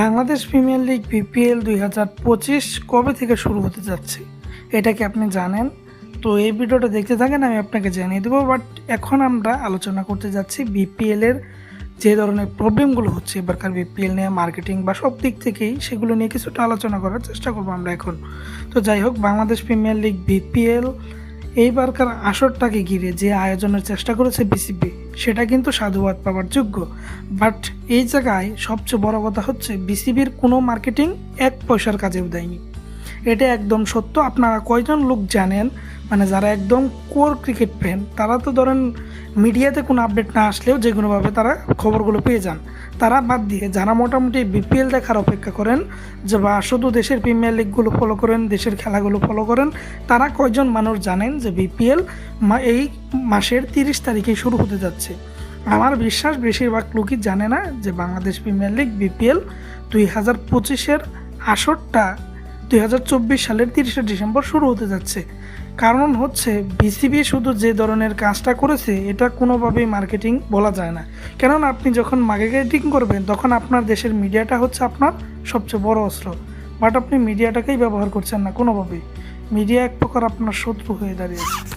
Bangladesh premier league BPL দুই হাজার পঁচিশ কবে থেকে শুরু হতে যাচ্ছে? এটা কি আপনি জানেন? তো এই ভিডিওটা দেখতে থাকেন, আমি আপনাকে জানিয়ে দেবো। বাট এখন আমরা আলোচনা করতে যাচ্ছি বিপিএল এর যে ধরনের প্রবলেমগুলো হচ্ছে এবারকার বিপিএল নিয়ে মার্কেটিং বা সব দিক থেকেই সেগুলো নিয়ে কিছুটা আলোচনা করার চেষ্টা করব আমরা এখন। তো যাই হোক, বাংলাদেশ প্রিমিয়ার লিগ বিপিএল এইবারকার আসরটাকে ঘিরে যে আয়োজনের চেষ্টা করেছে বিসিবি সেটা কিন্তু সাধুবাদ পাওয়ার যোগ্য। বাট এই জায়গায় সবচেয়ে বড় কথা হচ্ছে, বিসিবির কোনো মার্কেটিং এক পয়সার কাজেও দেয়নি। এটা একদম সত্য। আপনারা কয়জন লোক জানেন? মানে যারা একদম কোর ক্রিকেট ফ্যান, তারা তো ধরেন মিডিয়াতে কোনো আপডেট না আসলেও যে কোনোভাবে তারা খবরগুলো পেয়ে যান। তারা বাদ দিয়ে যারা মোটামুটি বিপিএল দেখার অপেক্ষা করেন, যে বা শুধু দেশের প্রিমিয়ার লিগগুলো ফলো করেন, দেশের খেলাগুলো ফলো করেন, তারা কয়জন মানুষ জানেন যে বিপিএল এই মাসের তিরিশ তারিখে শুরু হতে যাচ্ছে। আমার বিশ্বাস বেশিরভাগ লোকই জানে না যে বাংলাদেশ প্রিমিয়ার লিগ বিপিএল দুই হাজার পঁচিশের আসরটা দুই হাজার চব্বিশ সালের তিরিশে ডিসেম্বর শুরু হতে যাচ্ছে। কারণ হচ্ছে বিসিবি শুধু যে ধরনের কাজটা করেছে, এটা কোনোভাবেই মার্কেটিং বলা যায় না। কেননা আপনি যখন মার্কেটিং করবেন, তখন আপনার দেশের মিডিয়াটা হচ্ছে আপনার সবচেয়ে বড় অস্ত্র। বাট আপনি মিডিয়াটাকেই ব্যবহার করছেন না কোনোভাবেই। মিডিয়া এক প্রকার আপনার শত্রু হয়ে দাঁড়িয়েছে।